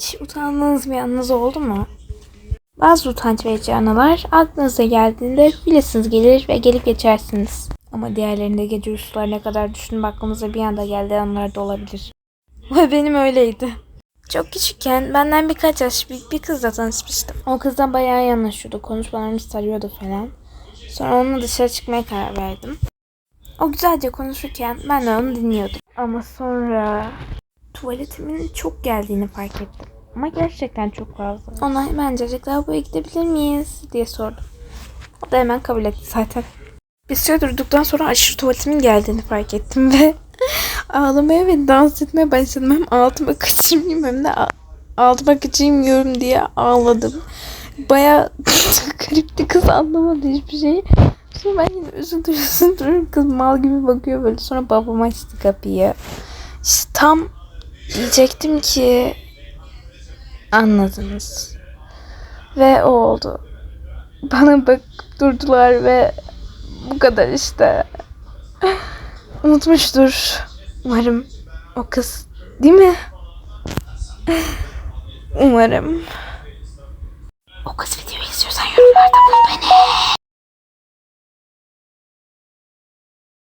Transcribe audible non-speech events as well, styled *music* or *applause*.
Hiç utandığınız bir anınız oldu mu? Bazı utanç verici anılar aklınıza geldiğinde bilesiniz gelir ve gelip geçersiniz. Ama diğerlerinde gece uykusular ne kadar düşünüp aklımıza bir anda geldiği anlar da olabilir. *laughs* Ve benim öyleydi. Çok küçükken benden birkaç yaş büyük bir kızla tanışmıştım. O kızla bayağı iyi anlaşıyordu. Konuşmalarımız sarıyordu falan. Sonra onunla dışarı çıkmaya karar verdim. O güzelce konuşurken ben de onu dinliyordum. Ama sonra tuvaletimin çok geldiğini fark ettim. Ama gerçekten çok fazla. Ona hemen lavaboya gidebilir miyiz diye sordum. O da hemen kabul etti zaten. Bir süre durduktan sonra aşırı tuvaletimin geldiğini fark ettim ve *laughs* ağlamaya ve dans etmeye başladım. Hem altıma kaçırmayayım hem de altıma kaçırmıyorum diye ağladım. Baya *laughs* garipti kız anlamadı hiçbir şeyi. Sonra ben yine üzüldüm üzüldüm. Kız mal gibi bakıyor böyle. Sonra babam açtı kapıyı. İşte tam diyecektim ki anladınız. Ve o oldu. Bana bakıp durdular ve bu kadar işte. *laughs* Unutmuştur. Umarım o kız değil mi? *laughs* Umarım. O kız videoyu izliyorsan yorumlarda bul beni.